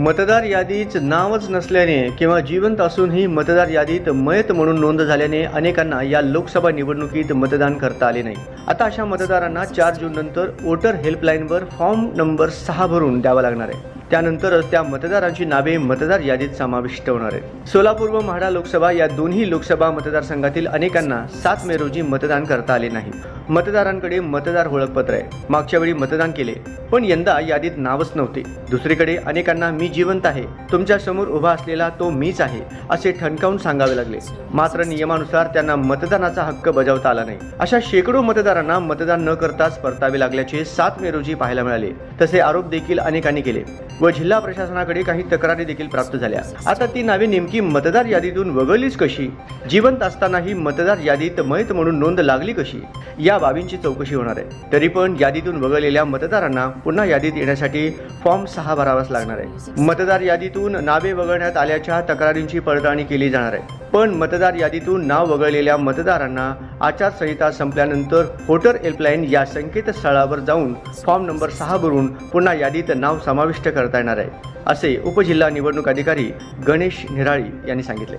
मतदार यादीच नावच नसल्याने किंवा जिवंत असूनही मतदार यादीत मयत म्हणून नोंद झाल्याने अनेकांना या लोकसभा निवडणुकीत मतदान करता आले नाही. आता अशा मतदारांना चार जून नंतर वोटर हेल्पलाईनवर फॉर्म नंबर सहा भरून द्यावा लागणार आहे. त्यानंतरच त्या मतदारांची नावे मतदार यादीत समाविष्ट होणार आहेत. सोलापूर व म्हाडा लोकसभा या दोन्ही लोकसभा मतदारसंघातील अनेकांना सात मे रोजी मतदान करता आले नाही. मतदारांकडे मतदार ओळखपत्र आहे. मागच्या वेळी मतदान केले पण यंदा यादीत नावच नव्हते. दुसरीकडे अनेकांना मी जिवंत आहे. तुमच्यासमोर उभा असलेला तो मीच आहे असे ठणकावून सांगावे लागले. मात्र नियमानुसार त्यांना मतदानाचा हक्क बजावता आला नाही. अशा शेकडो मतदारांना मतदान न करताच परतावे लागल्याचे सात मे रोजी पाहायला मिळाले. तसे आरोप देखील अनेकांनी केले. व जिल्हा प्रशासनाकडे काही तक्रारी देखील प्राप्त झाल्या. आता ती नावे नेमकी मतदार यादीतून वगळलीच कशी? जिवंत असतानाही मतदार यादीत मयत म्हणून नोंद लागली कशी? या बाबींची चौकशी होणार आहे. तरी पण यादीतून वगळलेल्या मतदारांना पुन्हा यादीत येण्यासाठी फॉर्म सहा भरावाच लागणार आहे. मतदार यादीतून नावे वगळण्यात आल्याच्या तक्रारींची पडताळणी केली जाणार आहे. पण मतदार यादीतून नाव वगळलेल्या मतदारांना आचारसंहिता संपल्यानंतर व्होटर हेल्पलाईन या संकेतस्थळावर जाऊन फॉर्म नंबर सहा भरून पुन्हा यादीत नाव समाविष्ट करता येणार आहे असे उपजिल्हा निवडणूक अधिकारी गणेश निराळी यांनी सांगितले.